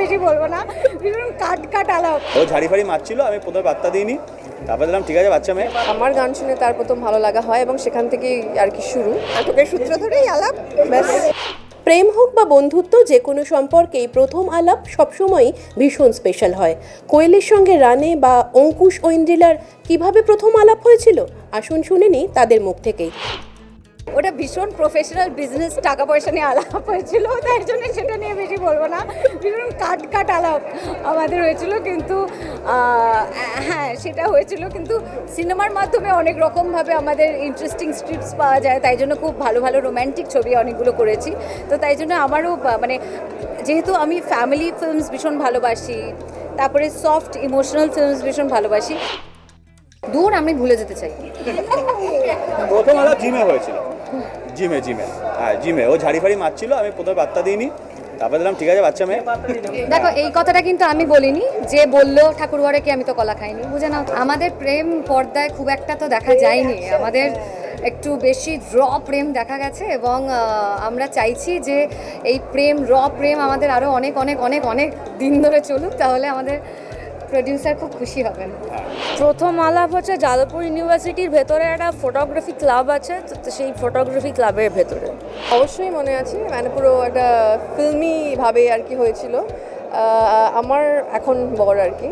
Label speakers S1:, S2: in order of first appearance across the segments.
S1: বেশি বলব না। ভীষণ কাট কাট আলাপ।
S2: ও ঝাড়ি ফাড়ি মারছিল আমি প্রথমে পাত্তা দিইনি। তারপরে দিলাম ঠিক আছে বাচ্চা মেয়ে।
S3: আমার গান শুনে তার প্রথম ভালো লাগা হয় এবং সেখান থেকেই আর কি শুরু।
S4: নাটকের সূত্র ধরেই আলাপ ব্যাস।
S5: প্রেম হোক বা বন্ধুত্ব যে কোনো সম্পর্কেই প্রথম আলাপ সবসময়ই ভীষণ স্পেশাল হয়। কোয়েলের সঙ্গে রানে বা অঙ্কুশ ঐন্দ্রিলার কীভাবে প্রথম আলাপ হয়েছিল? আসুন শুনে নিই তাদের মুখ থেকেই।
S1: ওটা ভীষণ প্রফেশনাল বিজনেস টাকা পয়সা নিয়ে আলাপ হয়েছিল, তাই জন্য সেটা নিয়ে বেশি বলব না। ভীষণ কাট কাট আলাপ আমাদের হয়েছিল, কিন্তু হ্যাঁ সেটা হয়েছিল, কিন্তু সিনেমার মাধ্যমে অনেক রকমভাবে আমাদের ইন্টারেস্টিং স্ক্রিপ্টস পাওয়া যায়, তাই জন্য খুব ভালো ভালো রোম্যান্টিক ছবি অনেকগুলো করেছি। তো তাই জন্য আমারও মানে যেহেতু আমি ফ্যামিলি ফিল্মস ভীষণ ভালোবাসি, তারপরে সফট ইমোশনাল ফিল্মস ভীষণ ভালোবাসি, দূর আমি ভুলে যেতে চাই।
S2: প্রথম আলাপ জিমে হয়েছিল। জিমে জিমে। হ্যাঁ জিমে। ও ঝাড়ি ফাড়ি মারছিল, আমি প্রথমে পাত্তা দিইনি। তারপরে দিলাম ঠিক আছে, বাচ্চা মেয়ে।
S6: দেখো, এই কথাটা কিন্তু আমি বলিনি, যে বলল, ঠাকুর ঘরে কি আমি তো কলা খাইনি? বুঝে নাও, আমাদের প্রেম পর্দায় খুব একটা তো দেখা যায়নি। আমাদের একটু বেশি র প্রেম দেখা গেছে এবং আমরা চাইছি যে এই প্রেম, র প্রেম আমাদের আরও অনেক অনেক অনেক অনেক দিন ধরে চলুক, তাহলে আমাদের প্রডিউসার খুব খুশি হবেন।
S7: প্রথম আলাপ হচ্ছে যাদবপুর ইউনিভার্সিটির ভেতরে একটা ফটোগ্রাফি ক্লাব আছে, তো সেই ফটোগ্রাফি ক্লাবের ভেতরে।
S3: অবশ্যই মনে আছে মানে পুরো একটা ফিল্মিভাবে আর কি হয়েছিল। আমার এখন বর আর কি।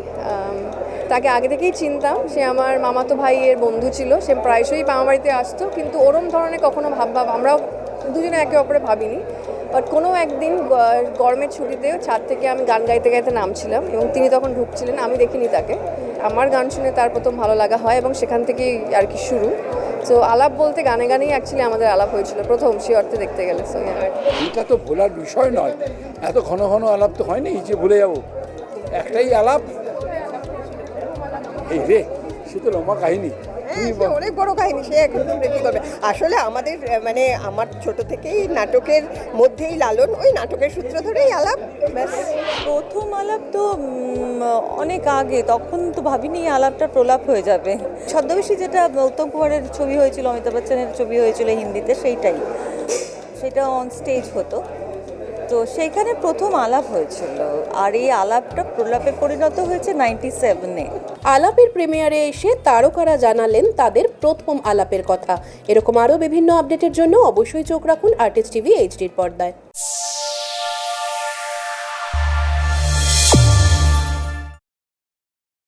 S3: তাকে আগে থেকেই চিনতাম, সে আমার মামাতো ভাইয়ের বন্ধু ছিল, সে প্রায়শই মামা বাড়িতে আসতো, কিন্তু ওরম ধরনের কখনো ভাব ভাব আমরাও দুজনে একে অপরে ভাবিনি। বাট কোনো একদিন গরমের ছুটিতে ছাদ থেকে আমি গান গাইতে গাইতে নামছিলাম এবং তিনি তখন ঢুকছিলেন, আমি দেখিনি তাকে। আমার গান শুনে তার প্রথম ভালো লাগা হয় এবং সেখান থেকেই আর কি শুরু। তো আলাপ বলতে গানে গানেই অ্যাকচুয়ালি আমাদের আলাপ হয়েছিল, প্রথম সে অর্থে দেখতে গেলে। সো
S8: এটা তো ভোলার বিষয় নয়। এত ঘন ঘন আলাপ তো হয়নি যে ভুলে যাব। একটাই আলাপ। এই রে, সে তো লম্বা কাহিনী।
S4: সে অনেক বড় কাহিনী সে এখন কি করবে? আসলে আমাদের মানে আমার ছোট থেকেই নাটকের মধ্যেই লালন ওই নাটকের সূত্র ধরেই আলাপ ব্যাস।
S7: প্রথম আলাপ তো অনেক আগে তখন তো ভাবিনি আলাপটা প্রলাপ হয়ে যাবে। ছদ্মবেশী যেটা উত্তম কুমারের ছবি হয়েছিল অমিতাভ বচ্চনের ছবি হয়েছিল হিন্দিতে সেইটাই। সেটা অন স্টেজ হতো। তো সেইখানে প্রথম আলাপ হয়েছিল। আর এই আলাপটা প্রলাপে পরিণত হয়েছে নাইনটি সেভেনে
S5: আলাপের প্রিমিয়ারে এসে তারকারা জানালেন তাদের প্রথম আলাপের কথা। এরকম আরও বিভিন্ন আপডেটের জন্য অবশ্যই চোখ রাখুন আর্টিস্ট টিভি এইচডির পর্দায়।